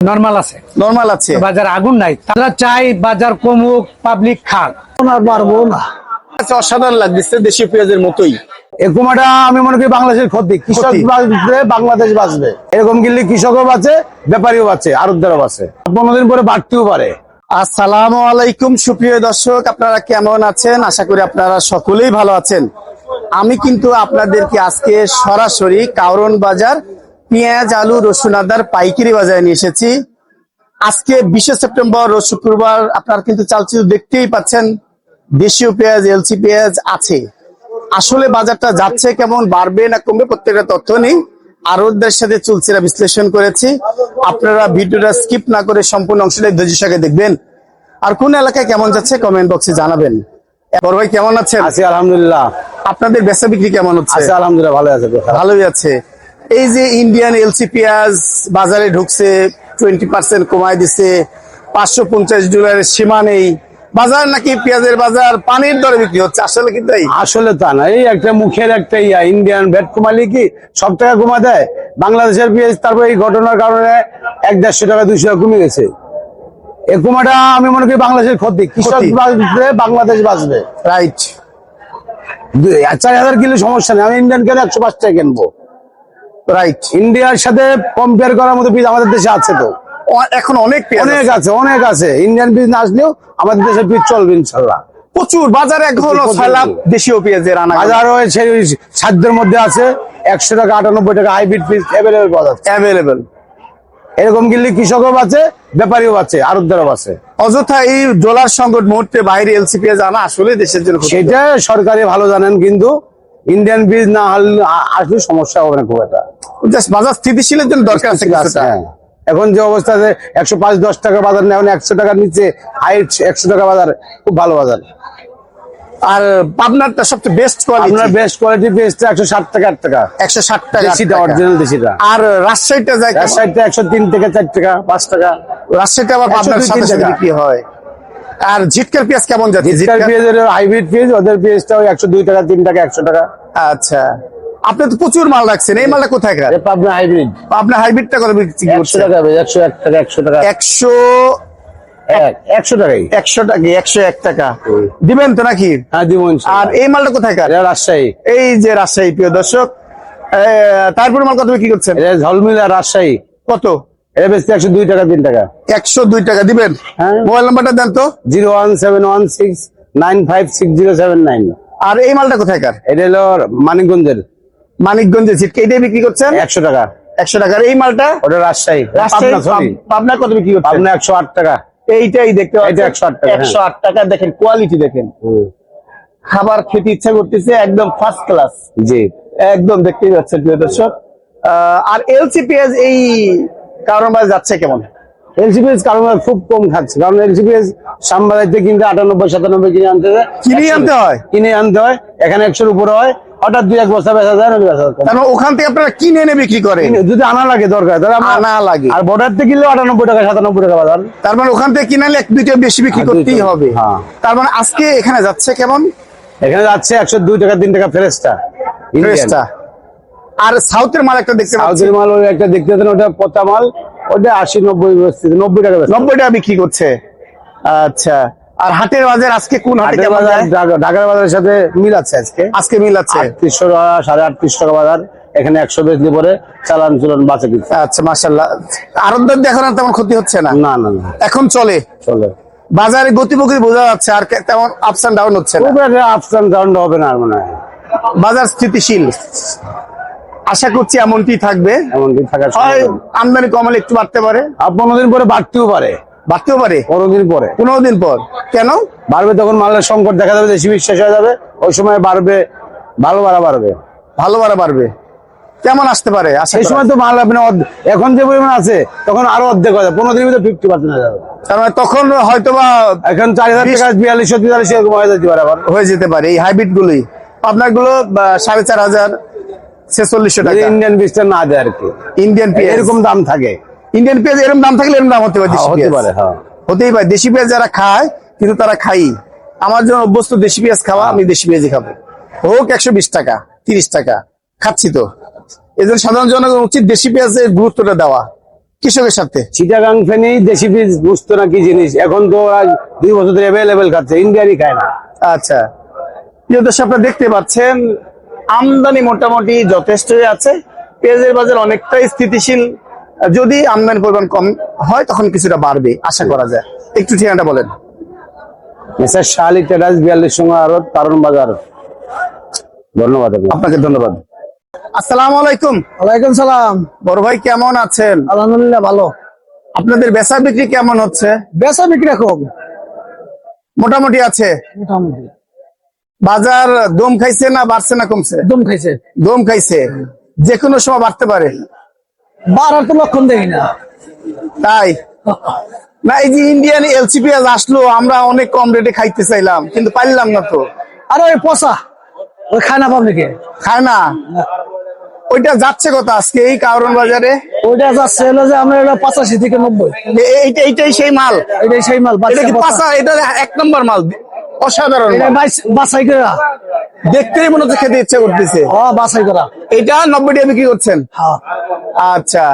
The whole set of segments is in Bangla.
নর্মাল আছে। নর্মাল আছে। বাজার আগুন নাই। তারা চাই বাজার কমুক পাবলিক খাক। আর পারব না। আচ্ছা, অসাধারণ লাগতেছে দেশীয় পেঁয়াজের মতোই। আমি মনে করি বাংলাদেশের ক্ষতি। কৃষক। বাঁচবে বাংলাদেশ বাঁচবে। এরকম কিনলে কৃষকও বাঁচে ব্যাপারীও বাঁচে আরবদারও বাঁচে। পনেরো দিন পরে বাড়তেও পারে। আসসালামু আলাইকুম সুপ্রিয় দর্শক আপনারা কেমন আছেন? আশা করি আপনারা সকলেই ভালো আছেন। আমি কিন্তু আপনাদেরকে আজকে সরাসরি কাউরন বাজার পেঁয়াজ আলু রসুন আদার পাইকারি বাজারে নিয়ে এসেছি। আজকে বিশে সেপ্টেম্বর রোজ শুক্রবার আপনারা কিন্তু চালচিত্র দেখতেই পাচ্ছেন দেশীয় পেঁয়াজ এলসি পেঁয়াজ আছে। আসলে বাজারটা যাচ্ছে কেমন বাড়বে না কমবে প্রত্যেকটা তথ্য নেই। আরোদের সাথে চলছিরা বিশ্লেষণ করেছি। আপনারা ভিডিওটা স্কিপ না করে সম্পূর্ণ অংশটা ধৈর্য সঙ্গে দেখবেন। আর কোন এলাকায় কেমন যাচ্ছে কমেন্ট বক্সে জানাবেন। বড় ভাই কেমন আছেন? আছি আলহামদুলিল্লাহ। আপনাদের বেচা বিক্রি কেমন হচ্ছে? আছে আলহামদুলিল্লাহ ভালো আছে। ভালোই আছে। এই যে ইন্ডিয়ান এলসি পেঁয়াজ বাজারে ঢুকছে টোয়েন্টি পার্সেন্ট কমায় দিছে পাঁচশো পঞ্চাশ ডলারের সীমা নেই। বাজার নাকি পেঁয়াজের বাজার পানির দরে বিক্রি হচ্ছে আসলে কি তাই? আসলে তা না এই একটা মুখের একটা ইয়া ইন্ডিয়ান ভ্যাট কমালি কি সব টাকা কমা দেয়? বাংলাদেশের পেঁয়াজ তারপর এই ঘটনার কারণে এক দেড়শো টাকা দুইশো টাকা কমে গেছে। এই কমাটা আমি মনে করি বাংলাদেশের ক্ষতি কৃষক। বাঁচবে বাংলাদেশ বাঁচবে। রাইট চার হাজার কিলো সমস্যা নেই আমি ইন্ডিয়ান কেন একশো পাঁচ টাকা কিনবো? রাইট ইন্ডিয়ার সাথে কম্পেয়ার করার মতো বীজ আমাদের দেশে আছে তো। এখন অনেক অনেক আছে। আছে অনেক আছে। ইন্ডিয়ান বীজ না আসলেও আমাদের দেশে বীজ চলবে ইনশাল্লাহ। প্রচুর বাজারে এখন প্রচুর, ছয় লাখ প্রচুর। দেশীয় পেঁয়াজের আনা বাজারও সেই সাধ্যের মধ্যে আছে একশো টাকা আটানব্বই টাকা হাইব্রিড বীজ অ্যাভেলেবেল পাওয়া যাচ্ছে। অ্যাভেলেবেল এরকম কিনলে কৃষকও বাঁচে ব্যাপারীও বাঁচে আরবদারও বাঁচে। অযথা এই ডলার সংকট মুহূর্তে বাইরে এলসি পেঁয়াজ আনা আসলে দেশের জন্য। সেটা সরকারি ভালো জানেন কিন্তু ইন্ডিয়ান বীজ না আসলে সমস্যা হবে না খুব একটা Just বাজার স্থিতিশীলের জন্য দরকার আছে হ্যাঁ। এখন যে অবস্থা আছে একশো পাঁচ দশ টাকা বাজার নেই এখন একশো টাকার নিচে হাইট একশো টাকা বাজার খুব ভালো বাজার আর পাবনারটা সবচেয়ে বেস্ট আপনার কোয়ালিটি বেস্ট কোয়ালিটি বেস্ট একশো ষাট টাকা আট টাকা একশো ষাট টাকা দেশিটা। অরিজিনাল দেশিটা আর রাজশাহীটা যায়? রাজশাহীটা একশো তিন থেকে চার টাকা পাঁচ টাকা রাজশাহীটা আবার 102 পাবনার সাথে। বিক্রি হয় আর ঝিটকার পেঁয়াজ কেমন যাচ্ছে জিটকার ঝিটকা? পেঁয়াজের হাইব্রিড পেঁয়াজ ওদের পেঁয়াজটা ওই একশো দুই টাকা তিন টাকা একশো টাকা। আচ্ছা। আপনি তো প্রচুর মাল রাখছেন এই মালটা কোথায় পাবনা হাইব্রিড আপনার হাইব্রিডটা কত বিক্রি একশো করছে টাকা একশো এক টাকা একশো টাকা। একশো এক একশো টাকাই। একশো টাকা একশো এক টাকা? দিবেন তো নাকি? হ্যাঁ দিব আর এই মালটা কোথায় রাজশাহী। এই যে রাজশাহী প্রিয় দর্শক। তারপরে মাল কত বিক্রি করছেন? ঝলমিলা রাজশাহী। কত? এটা একশো দুই টাকা তিন টাকা। একশো দুই টাকা দিবেন? হ্যাঁ। মোবাইল নাম্বারটা দেন তো। Zero one seven one six nine five six zero seven nine. আর এই মালটা কোথায় এটা হলো মানিকগঞ্জের। মানিকগঞ্জের ছিটকে এটাই বিক্রি করছেন? একশো টাকা। একশো টাকার এই মালটা? ওটা রাজশাহী। রাজশাহী পাবনা, কত বিক্রি করছেন? পাবনা একশো আট টাকা। এইটাই দেখতে পাচ্ছেন? এটা 108 টাকা, হ্যাঁ। একশো আট টাকা। দেখেন কোয়ালিটি দেখেন। খাবার খেতে ইচ্ছা করতেছে একদম ফার্স্ট ক্লাস জি। একদম দেখতেই পাচ্ছেন প্রিয় দর্শক। আর এলসিপিএস এই কারণ বাজার যাচ্ছে কেমন? এলসিপিএস কারণ খুব কম খাচ্ছে। কারণ এলসিপিএস কিন্তু আটানব্বই সাতানব্বই কিনে আনতে হয়। কিনে আনতে হয়? কিনে আনতে হয়। এখানে একশোর উপরে হয়। হঠাৎ দুই এক বস্তা বেচা যায় না বেচা যায় কম। তার ওখান থেকে আপনারা কিনে এনে বিক্রি কিনে- যদি আনা লাগে দরকার। আনা লাগে। আর বর্ডার থেকে কিনলে আটানব্বই টাকা সাতানব্বই টাকা বাজার। তার মানে ওখান থেকে এক দুইটা বেশি বিক্রি করতেই হবে। হ্যাঁ। তার মানে আজকে এখানে যাচ্ছে কেমন? এখানে যাচ্ছে একশো দুই টাকা তিন টাকা ফ্রেশটা। ফ্রেশটা। আর সাউথের মাল একটা দেখতে সাউথের মাল ওই একটা দেখতে পেতেন ওটা পচা মাল ওটা আশি নব্বই নব্বই টাকা নব্বই টাকা বিক্রি করছে। আচ্ছা আর হাটের বাজার আজকে কোন হাটের বাজার ঢাকার বাজারের সাথে মিল আছে আজকে। আজকে মিল আছে। আটত্রিশশো টাকা সাড়ে আটত্রিশশো টাকা বাজার এখানে একশো বেচলে পরে চালান চুলান বাঁচে দিচ্ছে আচ্ছা মাশাল্লাহ আরবদের এখন আর তেমন ক্ষতি হচ্ছে না? না না না। এখন চলে। চলে। বাজারে গতিপ্রকৃতি বোঝা যাচ্ছে আর তেমন আপস এন্ড ডাউন হচ্ছে না। আপস অ্যান্ড ডাউন হবে না আর মনে হয়। বাজার স্থিতিশীল। আশা করছি এমনটি থাকবে। এমনকি থাকার হয় আমদানি কমালে একটু বাড়তে পারে। পনেরো দিন পরে বাড়তেও পারে। বাড়তেও পারে? পনেরো দিন পরে। পনেরো দিন পর। কেন? বাড়বে তখন মালের সংকট দেখা যাবে দেশি শেষ হয়ে যাবে। ওই সময় বাড়বে ভালো বাড়া বাড়বে। ভালো বাড়া বাড়বে। কেমন আসতে পারে? সেই সময় তো মাল আপনি এখন যে পরিমাণ আছে তখন আরও অর্ধেক হয়ে যাবে। পনেরো দিনের ভিতরে ফিফটি পার্সেন্ট হয়ে যাবে। তার মানে তখন হয়তো বা এখন চার হাজার বিশ- টাকা বিয়াল্লিশশো তেতাল্লিশ এরকম হয়ে যেতে পারে হয়ে যেতে পারে এই হাইব্রিড গুলোই। আপনারগুলো সাড়ে চার হাজার ছেচল্লিশশো টাকা। ইন্ডিয়ান বীজটা না দেয় আর কি। ইন্ডিয়ান পেঁয়াজ এরকম দাম থাকে। ইন্ডিয়ান পেঁয়াজ এরকম দাম থাকলে এরকম দাম হতে পারে দেশি হতে পেঁয়াজ। পারে হ্যাঁ। হতেই পারে। দেশি পেঁয়াজ যারা খায় কিন্তু তারা খাই আমার জন্য অভ্যস্ত দেশি পেঁয়াজ খাওয়া আমি দেশি পেঁয়াজই খাব। হোক একশো বিশ টাকা তিরিশ টাকা খাচ্ছি তো। জন্য সাধারণ জনগণ উচিত দেশি পেঁয়াজের গুরুত্বটা দেওয়া কৃষকের সাথে। চিটাগাং ফেনি দেশি বীজ বুঝতো না কি জিনিস। এখন তো দুই বছর ধরে অ্যাভেলেবেল খাচ্ছে ইন্ডিয়ানই খায় না। আচ্ছা। প্রিয় দর্শক আপনারা দেখতে পাচ্ছেন আমদানি মোটামুটি যথেষ্টই আছে। পেঁয়াজের বাজার অনেকটাই স্থিতিশীল। যদি আমদানি পরিমাণ কম হয় তখন কিছুটা বাড়বে আশা করা যায়। একটু ঠিকানাটা বলেন। মেসার শালি টেরাস বিয়াল্লিশ সঙ্গে আরও বাজার। ধন্যবাদ আপনাকে। আপনাকে ধন্যবাদ। আসসালামু আলাইকুম। ওয়ালাইকুম সালাম। বড় ভাই কেমন আছেন? আলহামদুলিল্লাহ ভালো। আপনাদের বেচা বিক্রি কেমন হচ্ছে? বেচা বিক্রি কম মোটামুটি আছে? মোটামুটি। বাজার দম খাইছে না বাড়ছে না কমছে? একদম খাইছে। দম খাইছে। যে কোনো সময় বাড়তে পারে। বাড়ার তো লক্ষণ দেখি না। তাই? না এই যে ইন্ডিয়ান এলসিপি আসলো আমরা অনেক কম রেটে খাইতে চাইলাম কিন্তু পারলাম না তো। আরে ওই পচা ওই খায় না পাবলিকে খায় না? ওইটা যাচ্ছে কত আজকে এই কারণ বাজারে? ওইটা যাচ্ছে হলো যে আমরা এটা পঁচাশি থেকে নব্বই। এইটা এইটাই সেই মাল। এটাই সেই মাল এটা কি পাঁচা? এটা এক নম্বর মাল। অসাধারণ বাছাই করা। দেখতেই মনে হচ্ছে খেতে ইচ্ছা করতেছে। বাছাই করা। এটা নব্বই টাকা বিক্রি করছেন? হ্যাঁ। আচ্ছা।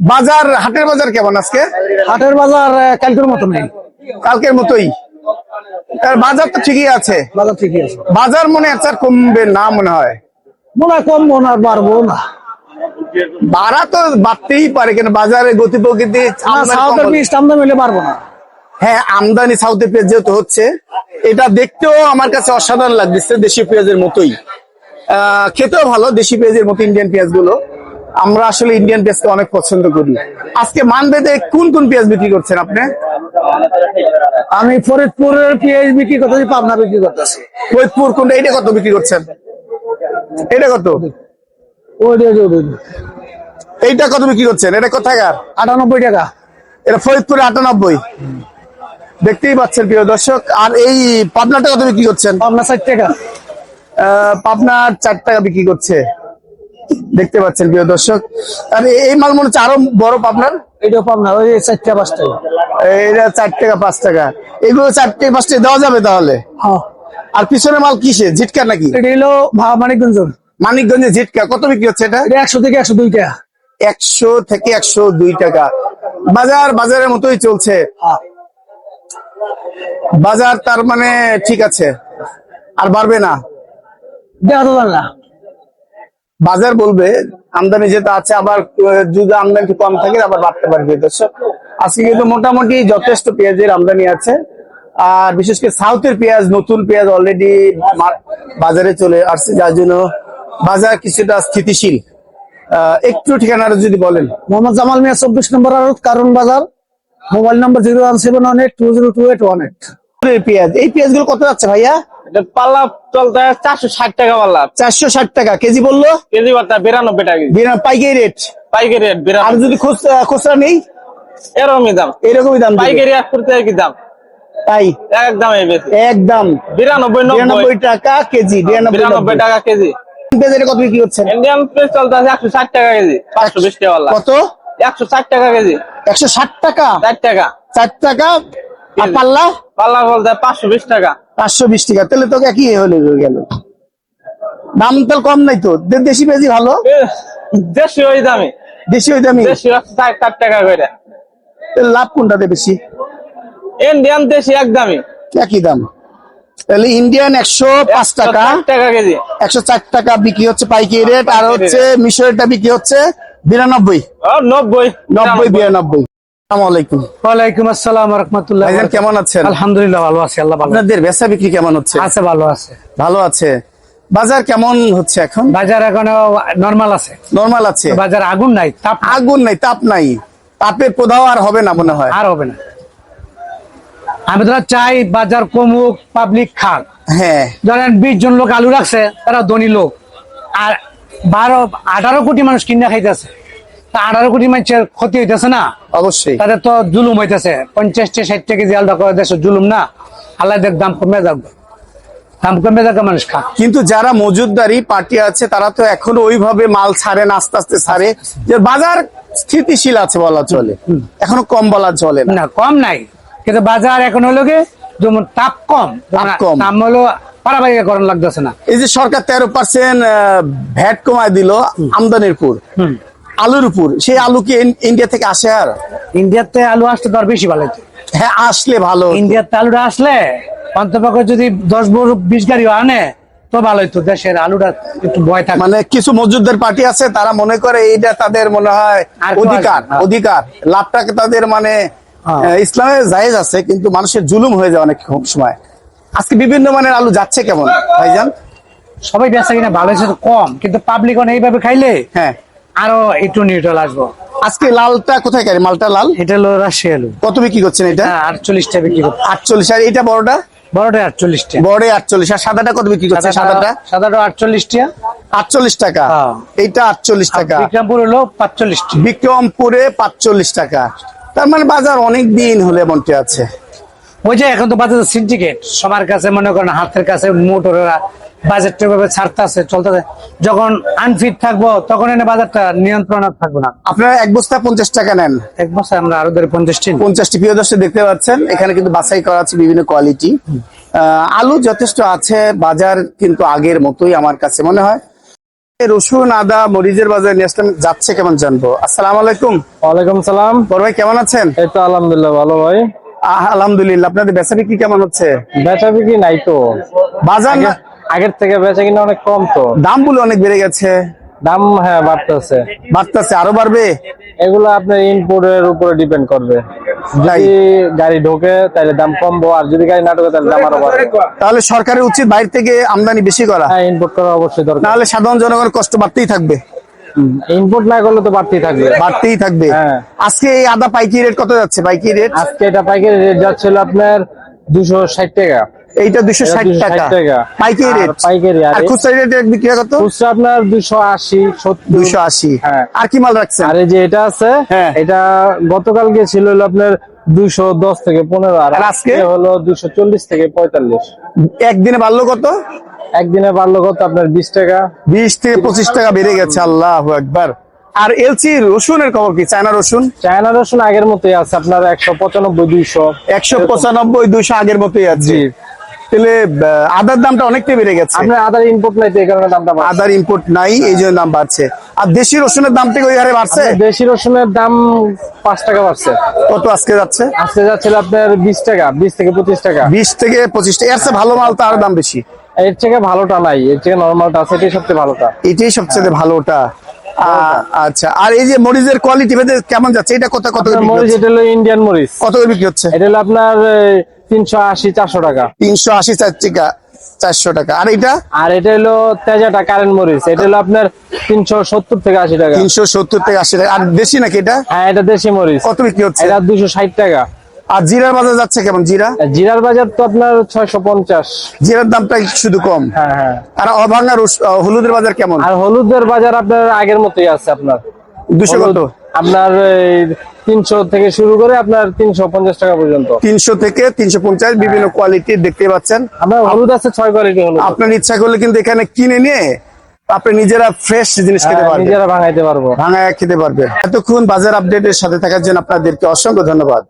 বাজার হাটের বাজার কেমন আজকে? হাটের বাজার কালকের মতো নেই কালকের মতোই। তার বাজার তো ঠিকই আছে। বাজার ঠিকই আছে। বাজার মনে হচ্ছে কমবে না মনে হয়। মনে হয় কমবো না বাড়বো না। বাড়া তো বাড়তেই পারে কেন বাজারে গতি প্রকৃতি পারব না। হ্যাঁ আমদানি সাউথে পেঁয়াজ যেহেতু হচ্ছে এটা দেখতেও আমার কাছে অসাধারণ লাগতেছে দেশি পেঁয়াজের মতোই। খেতেও ভালো দেশি পেঁয়াজের মতো ইন্ডিয়ান পেঁয়াজগুলো আমরা আসলে ইন্ডিয়ান পেঁয়াজকে অনেক পছন্দ করি। আজকে মানবেদে কোন কোন পেঁয়াজ বিক্রি করছেন আপনি? আমি ফরিদপুরের পেঁয়াজ বিক্রি করতেছি পাবনা বিক্রি করতেছি। ফরিদপুর কোনটা এটা কত বিক্রি করছেন? এটা কত। এইটা কত বিক্রি করছেন? এটা কোথাকার? আটানব্বই টাকা। এটা ফরিদপুরে আটানব্বই। দেখতেই পাচ্ছেন প্রিয় দর্শক। আর এই পাবনাটা কত বিক্রি করছেন? পাবনা ষাট টাকা। পাবনার চার টাকা বিক্রি করছে। দেখতে পাচ্ছেন প্রিয় দর্শক। আর এই- মাল মনে হচ্ছে আরও বড় পাবনার? পাবনা ওই চারটা পাঁচটা এটা চার টাকা পাঁচ টাকা। এগুলো চার টাকা পাঁচ টাকা দেওয়া যাবে তাহলে? হ্যাঁ। আর পিছনে মাল কিসে জিটকা নাকি? এটা হলো মানিকগঞ্জ মানিকগঞ্জে জিটকা কত বিক্রি হচ্ছে এটা? এটা একশো থেকে একশো দুই টাকা। একশো থেকে একশো দুই টাকা। বাজার বাজারের মতোই চলছে। হ্যাঁ। বাজার তার মানে ঠিক আছে। আর বাড়বে না। বাজার বলবে আমদানি যেটা আছে আবার যদি আমদানি কম থাকে আবার বাড়তে পারবে দর্শক আজকে কিন্তু মোটামুটি যথেষ্ট পেঁয়াজের আমদানি আছে। আর বিশেষ করে সাউথের পেঁয়াজ নতুন পেঁয়াজ অলরেডি বাজারে চলে আসছে। যার জন্য বাজার কিছুটা স্থিতিশীল। একটু ঠিকানাটা যদি বলেন। মোহাম্মদ জামাল মিয়া চব্বিশ নম্বর কারণ বাজার। মোবাইল নম্বর zero one seven one eight two zero two eight one eight. পেঁয়াজ এই পেঁয়াজগুলো কত যাচ্ছে ভাইয়া? পাল্লা চলতে চারশো ষাট টাকা পাল্লা। চারশো ষাট টাকা কেজি বলল? কেজি বার্তা বিরানব্বই টাকা পাইকারি রেট? পাইকারি রেট আর যদি খুচরা নেই? এরকমই দাম। এরকমই দাম। পাইকারি এক করতে কি দাম? তাই? এক দাম এই বেশি। একদম। বিরানব্বই নব্বই। বিরানব্বই টাকা কেজি বিরানব্বই টাকা কেজি। পেঁয়াজের কত বিক্রি করছেন ইন্ডিয়ান প্রেস চলতে আছে একশো ষাট টাকা কেজি পাঁচশো বিশ টাকা পাল্লা। কত? একশো ষাট টাকা কেজি। একশো ষাট টাকা? ষাট টাকা। চার টাকা? আর পাল্লা? পাল্লা বলতে পাঁচশো বিশ টাকা। পাঁচশো বিশ টাকা। তাহলে তো একই হলে গেল। দাম তাহলে কম নাই তো? দেশি পেঁয়াজি ভালো? দেশি ওই দামে। দেশি ওই দামি? দেশি একশো ষাট ষাট টাকা করে। লাভ কোনটাতে বেশি? ইন্ডিয়ান দেশি এক দামি। একই দাম। তাহলে ইন্ডিয়ান একশো পাঁচ টাকা। টাকা কেজি। একশো চার টাকা বিক্রি হচ্ছে পাইকারি রেট। আর হচ্ছে মিশরেরটা বিক্রি হচ্ছে বিরানব্বই। নব্বই। নব্বই বিরানব্বই। আসসালামু আলাইকুম ওয়ালাইকুম আসসালাম রহমতুল্লাহ ভাইজান কেমন আছেন? আলহামদুলিল্লাহ ভালো আছি আল্লাহ আপনাদের বেচা বিক্রি কেমন হচ্ছে? আছে ভালো আছে। ভালো আছে। বাজার কেমন হচ্ছে এখন? বাজার এখনও নর্মাল আছে। নর্মাল আছে? বাজার আগুন নাই তাপ আগুন নাই তাপ নাই। তাপের প্রদাহ আর হবে না মনে হয়? আর হবে না। আমি তো চাই বাজার কমুক পাবলিক খাক। হ্যাঁ। ধরেন বিশ জন লোক আলু রাখছে তারা ধনী লোক। আর বারো আঠারো কোটি মানুষ কিনা খাইতেছে। তা আঠারো কোটি মানুষের ক্ষতি হইতেছে না? অবশ্যই। তাদের তো জুলুম হইতেছে। পঞ্চাশটা ষাট টাকা কেজি আলাদা করে দেশে জুলুম না? আল্লাহ দেখ দাম কমে যাক। দাম কমে যাক মানুষ খা। কিন্তু যারা মজুদদারি পার্টি আছে তারা তো এখনও ওইভাবে মাল ছাড়ে না আস্তে আস্তে ছাড়ে। যে বাজার স্থিতিশীল আছে বলা চলে। এখনও কম বলা চলে না। কম নাই। কিন্তু বাজার এখন হলো কি? যেমন তাপ কম। তাপ কম। দাম হলো লাগতেছে না। এই যে সরকার তেরো পার্সেন্ট ভ্যাট কমায় দিল আমদানির পুর। আলুর উপর সেই আলু কি ইন্ডিয়া থেকে আসে আর? ইন্ডিয়াতে আলু আসতে বেশি ভালো। হ্যাঁ আসলে ভালো। ইন্ডিয়াতে আলুটা আসলে অন্তপক্ষে যদি দশ বড় বিশ গাড়িও আনে তো ভালো হতো দেশের আলুটা একটু ভয় থাকে। মানে কিছু মজুদদার পার্টি আছে তারা মনে করে এইটা তাদের মনে হয় অধিকার অধিকার। লাভটাকে তাদের মানে হ্যাঁ। ইসলামে জায়েজ আছে কিন্তু মানুষের জুলুম হয়ে যায় অনেক সময়। আজকে বিভিন্ন মানের আলু যাচ্ছে কেমন? ভাইজান? সবাই বেচা কিনা ভালো হয়েছে কম কিন্তু পাবলিক এইভাবে খাইলে হ্যাঁ। আরও একটু নিউট্রাল আসব। আজকে লালটা কোথায় গেলে মালটা লাল? এটা হলো রাশিয়া আলু। কত বিক্রি করছেন এটা? হ্যাঁ আটচল্লিশটা বিক্রি করতে আটচল্লিশ। আর এটা বড়টা? বড়টা আটচল্লিশটা। বড় আটচল্লিশ। আর সাদাটা কত বিক্রি করছে সাদাটা সাদাটা? আটচল্লিশটা। আটচল্লিশ টাকা। হ্যাঁ। এইটা আটচল্লিশ টাকা। বিক্রমপুর হলো পাঁচচল্লিশটা। বিক্রমপুরে পাঁচচল্লিশ টাকা। তার মানে বাজার অনেক দিন হলে এমনটি আছে। ওই যে এখন তো বাজার সিন্ডিকেট সবার কাছে মনে করেন হাতের কাছে মোটরেরা বাজেটটা ভাবে ছাড়তেছে চলতেছে। যখন আনফিট থাকব তখন এনে বাজারটা নিয়ন্ত্রণ আর থাকবে না। আপনারা এক বস্তা পঞ্চাশ টাকা নেন। এক বছর আমরা আরও ধরে পঞ্চাশটি পঞ্চাশটি প্রিয় দর্শক দেখতে পাচ্ছেন এখানে কিন্তু বাছাই করা আছে বিভিন্ন কোয়ালিটি আলু যথেষ্ট আছে বাজার কিন্তু আগের মতোই আমার কাছে মনে হয়। রসুন আদা মরিচের বাজার নিয়ে আসলাম যাচ্ছে কেমন জানব? আসসালামু আলাইকুম। ওয়ালাইকুম সালাম। বড় ভাই কেমন আছেন? এই তো আলহামদুলিল্লাহ ভালো ভাই। আলহামদুলিল্লাহ। আপনাদের বেচা বিক্রি কেমন হচ্ছে? বেচা বিক্রি নাই তো। বাজার আগের থেকে বেচা কিনা অনেক কম তো। দাম বলে অনেক বেড়ে গেছে। দাম হ্যাঁ বাড়তেছে। বাড়তেছে আরও বাড়বে? এগুলো আপনার ইনপুটের উপরে ডিপেন্ড করবে। যদি গাড়ি ঢোকে তাহলে দাম কমবো আর যদি গাড়ি না ঢোকে তাহলে দাম আরও বাড়বে। তাহলে সরকারের উচিত বাইরে থেকে আমদানি বেশি করা। হ্যাঁ ইনপুট করা অবশ্যই দরকার। তাহলে সাধারণ জনগণের কষ্ট বাড়তেই থাকবে। ইনপুট না করলে তো বাড়তেই থাকবে। বাড়তেই থাকবে। হ্যাঁ। আজকে এই আদা পাইকি রেট কত যাচ্ছে? পাইকি রেট আজকে এটা পাইকারি রেট যাচ্ছিল আপনার দুশো ষাট টাকা। এইটা দুশো ষাট টাকা। টাকা। পাইকি আর রেট পাইকারি আর খুচরা রেট বিক্রি কত? খুচরা আপনার দুশো আশি দুশো আশি। হ্যাঁ। আর কি মাল রাখছেন? আর যে এটা আছে হ্যাঁ। এটা গতকালকে ছিল আপনার দুশো দশ থেকে পনেরো আর? আজকে হলো দুশো চল্লিশ থেকে পঁয়তাল্লিশ। একদিনে বাড়লো কত? একদিনে বাড়লো কত আপনার? বিশ টাকা? বিশ থেকে পঁচিশ টাকা বেড়ে গেছে আল্লাহ একবার আর এলসি রসুনের খবর কি? চায়না রসুন? চায়না রসুন আগের মতোই আছে আপনার একশো পঁচানব্বই দুইশো। একশো পঁচানব্বই দুইশো আগের মতোই আছে। তাহলে আদার দামটা অনেকটাই বেড়ে গেছে। আপনার আদার ইনপুট নাই তো এই কারণে দামটা আদার ইম্পোর্ট নাই এই জন্য দাম বাড়ছে। আর দেশি রসুনের দাম থেকে ওই হারে বাড়ছে? দেশি রসুনের দাম পাঁচ টাকা বাড়ছে। কত আজকে যাচ্ছে? আজকে যাচ্ছিল আপনার বিশ টাকা বিশ থেকে পঁচিশ টাকা। বিশ থেকে পঁচিশ টাকা। এর ভালো মাল তো আরও দাম বেশি। এর থেকে ভালোটা নাই এর থেকে নর্মালটা আছে এটাই সবচেয়ে ভালোটা। এটাই সবচেয়ে ভালোটা। আচ্ছা আর এই যে মরিচের কোয়ালিটি কেমন যাচ্ছে? এটা কত কত মরিচ এটা হলো ইন্ডিয়ান মরিচ। কত করে বিক্রি হচ্ছে? এটা হলো আপনার তিনশো আশি চারশো টাকা। তিনশো আশি চার টাকা চারশো টাকা। আর এটা আর এটা হলো তেজাটা কারেন্ট মরিচ। এটা হলো আপনার তিনশো সত্তর থেকে আশি টাকা। তিনশো সত্তর থেকে আশি টাকা। আর বেশি নাকি এটা? হ্যাঁ এটা দেশি মরিচ। কত বিক্রি হচ্ছে? এটা দুশো ষাট টাকা। আর জিরার বাজার যাচ্ছে কেমন? জিরা? জিরার বাজার তো আপনার ছয়শো পঞ্চাশ। জিরার দামটা শুধু কম? হ্যাঁ হ্যাঁ। আর অভাঙা রস- আহ, হলুদের বাজার কেমন? আর হলুদের বাজার আপনার আগের মতোই আছে আপনার। দুশো কত? আপনার তিনশো থেকে শুরু করে আপনার তিনশো পঞ্চাশ টাকা পর্যন্ত। তিনশো থেকে তিনশো পঞ্চাশ বিভিন্ন কোয়ালিটির দেখতে পাচ্ছেন। আপনার হলুদ আছে ছয় কোয়ালিটি হলুদ আপনার ইচ্ছা করলে কিন্তু এখানে কিনে নিয়ে আপনি নিজেরা ফ্রেশ জিনিস খেতে হ্যাঁ, পারবেন। নিজেরা ভাঙাইতে পারব। ভাঙায় খেতে পারবে। এতক্ষণ বাজার আপডেটের সাথে থাকার জন্য আপনাদেরকে অসংখ্য ধন্যবাদ।